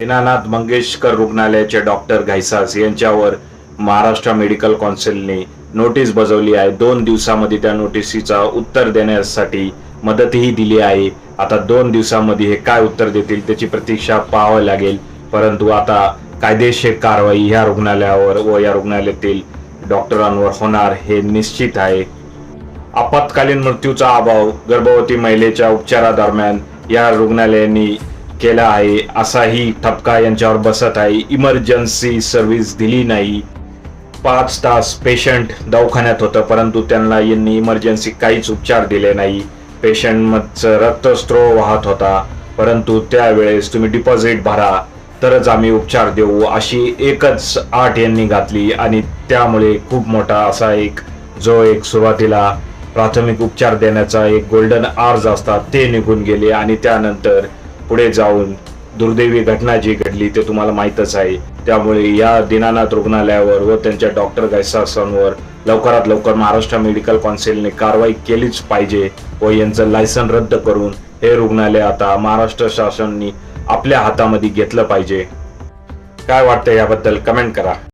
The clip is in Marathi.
दीनानाथ मंगेशकर रुग्णालयाचे डॉक्टर घायसास यांच्यावर महाराष्ट्र मेडिकल कौन्सिलने नोटीस बजावली आहे. दोन दिवसामध्ये त्या नोटिसीचा उत्तर देण्यासाठी मदतही दिली आहे. आता दोन दिवसामध्ये हे काय उत्तर देतील त्याची प्रतीक्षा पाहावं लागेल. परंतु आता कायदेशीर कारवाई ह्या रुग्णालयावर व या रुग्णालयातील डॉक्टरांवर होणार हे निश्चित आहे. आपत्कालीन मृत्यूचा अभाव गर्भवती महिलेच्या उपचारादरम्यान या रुग्णालयांनी केला आहे. असाही ठपका यांच्यावर बसत आहे. इमर्जन्सी सर्व्हिस दिली नाही. पाच तास पेशंट दवाखान्यात होतं परंतु त्यांना यांनी इमर्जन्सी काहीच उपचार दिले नाही. पेशंटचं रक्तस्त्रोव वाहत होता परंतु त्यावेळेस तुम्ही डिपॉझिट भरा तरच आम्ही उपचार देऊ अशी एकच आठ यांनी घातली आणि त्यामुळे खूप मोठा असा एक जो एक सुरुवातीला प्राथमिक उपचार देण्याचा एक गोल्डन आर्ज असतात ते निघून गेले आणि त्यानंतर पुढे जाऊन दुर्दैवी घटना जी घडली ते तुम्हाला माहीतच आहे. त्यामुळे या दीनानाथ रुग्णालयावर व त्यांच्या डॉक्टर गायसासांवर लवकरात लवकर महाराष्ट्र मेडिकल कौन्सिलने कारवाई केलीच पाहिजे व यांचं लायसन रद्द करून हे रुग्णालय आता महाराष्ट्र शासनाने आपल्या हातामध्ये घेतलं पाहिजे. काय वाटतं याबद्दल कमेंट करा.